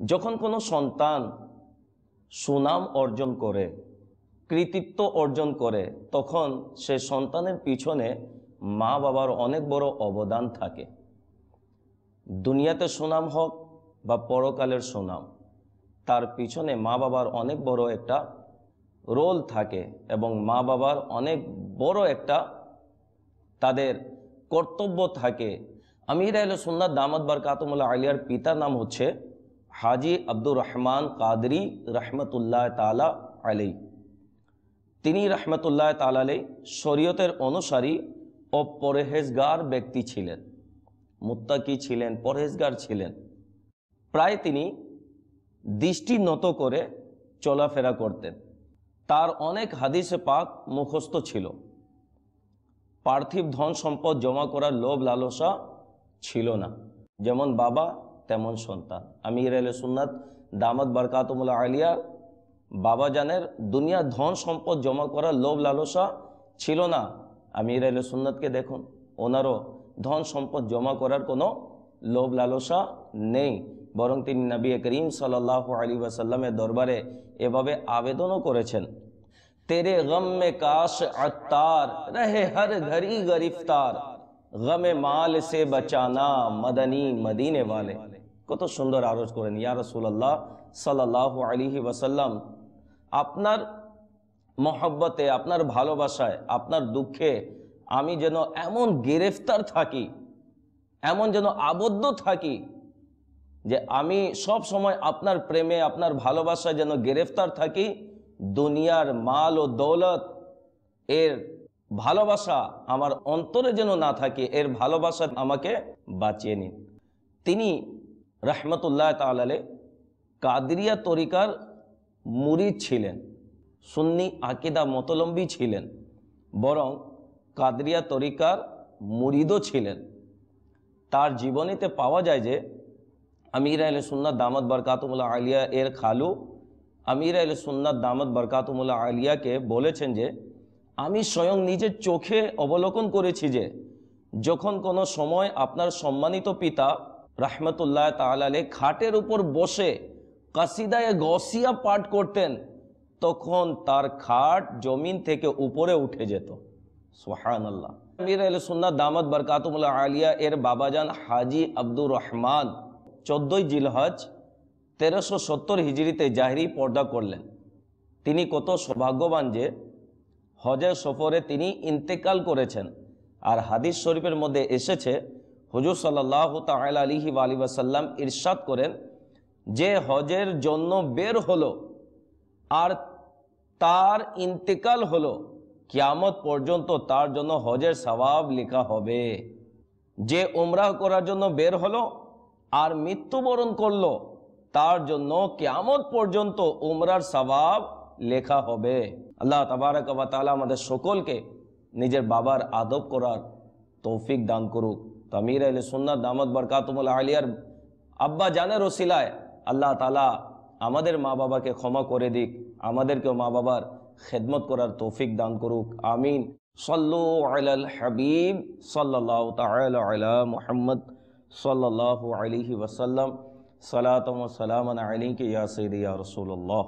যখন কোনো সন্তান সুনাম অর্জন করে, কৃতিত্ব অর্জন করে, তখন সে সন্তানের পিছনে মা বাবার অনেক বড় অবদান থাকে। দুনিয়াতে সুনাম হোক বা পরকালের সুনাম, তার পিছনে মা বাবার অনেক বড় একটা রোল থাকে এবং মা বাবার অনেক বড় একটা তাদের কর্তব্য থাকে। আমির আল সুন্নাত দামাদ বারকাতমুল্লাহ আলিয়ার পিতার নাম হচ্ছে হাজি আব্দুর রহমান কাদরি রহমতুল্লাহ তালা আলী তিনি রহমতুল্লাহ তালালে শরীয়তের অনুসারী ও পরহেজগার ব্যক্তি ছিলেন। মুত্তাকি ছিলেন, পরহেজগার ছিলেন। প্রায় তিনি দৃষ্টি নত করে চলাফেরা করতেন। তার অনেক হাদিসে পাক মুখস্থ ছিল। পার্থিব ধন সম্পদ জমা করার লোভ লালসা ছিল না। যেমন বাবা তেমন সন্তান। আমির আল সুন্নাত দামদ বরকাতমুল্লা আলিয়া, বাবা জানের দুনিয়ার ধন সম্পদ জমা করার লোভ লালসা ছিল না। আমির আল সুন্নাতকে দেখুন, ওনারও ধন সম্পদ জমা করার কোনো লোভ লালসা নেই। বরং তিনি নবী করিম সাল্লাহ আলী ওয়াসাল্লামের দরবারে এভাবে আবেদনও করেছেন, তেরে গম মে কাশ আত্তার, রহে হর ঘড়ি গরিফতার, গমে মাল সে বাঁচানা, মদনী মদিনে ওয়ালে। কত সুন্দর আরজ করেন, ইয়া রসুল্লাহ সাল্লাহ আলিহি ওয়াসাল্লাম, আপনার মহব্বতে, আপনার ভালোবাসায়, আপনার দুঃখে আমি যেন এমন গ্রেফতার থাকি, এমন যেন আবদ্ধ থাকি যে আমি সব সময় আপনার প্রেমে, আপনার ভালোবাসায় যেন গ্রেফতার থাকি, দুনিয়ার মাল ও দৌলত, এর ভালোবাসা আমার অন্তরে যেন না থাকে, এর ভালোবাসা আমাকে বাঁচিয়ে নিন। তিনি রহমতুল্লাহ তালালে কাদরিয়া তরিকার মুরিদ ছিলেন, সুন্নি আকিদা মতলম্বী ছিলেন, বরং কাদরিয়া তরিকার মুরিদও ছিলেন। তার জীবনীতে পাওয়া যায় যে, আমির আল সুন্নাত দামদ বরকাতমুল্লা আলিয়া এর খালু আমির আল সুন্নাত দামদ বরকাতমুল্লা আলিয়াকে বলেছেন যে, আমি স্বয়ং নিজের চোখে অবলোকন করেছি যে, যখন কোনো সময় আপনার সম্মানিত পিতা রাহমতুল্লাহ তালালে খাটের উপর বসে কাসিদায় গসিয়া পাঠ করতেন, তখন তার খাট জমিন থেকে উপরে উঠে যেত। সোহান আল্লাহ আমির আল সুন্নাত দামদ বরকাতমুল্লা আলিয়া, এর বাবাজান হাজি আব্দুর রহমান চোদ্দই জিলহজ তেরোশো সত্তর হিজড়িতে জাহরি পর্দা করলেন। তিনি কত সৌভাগ্যবান যে হজের সফরে তিনি ইন্তেকাল করেছেন, আর হাদিস শরীফের মধ্যে এসেছে হুজুর সাল্লাহ তাল আলিহি আলী ওয়াসাল্লাম ইরশাদ করেন যে হজের জন্য বের হলো আর তার ইন্তেকাল হলো, কিয়ামত পর্যন্ত তার জন্য হজের সবাব লেখা হবে। যে উমরাহ করার জন্য বের হলো আর মৃত্যুবরণ করল, তার জন্য কেয়ামত পর্যন্ত উমরার সবাব লেখা হবে। আল্লাহ তাবারক আমাদের সকলকে নিজের বাবার আদব করার তৌফিক দান করুক। তামির আলী সুন্নাত দামদ বরকাতমুল আলিয়ার আব্বা জানের ওসিলায় আল্লাহ তালা আমাদের মা বাবাকে ক্ষমা করে দিক আমাদেরকেও মা বাবার খেদমত করার তৌফিক দান করুক আমিন সল্লু আল হাবিব সাল্লাহ তালা মোহাম্মদ সাল্লাহ আলিহি ওসাল্লাম সালাতম সালাম আলী কে ইয়া সৈদ ইয়া রসুল্লাহ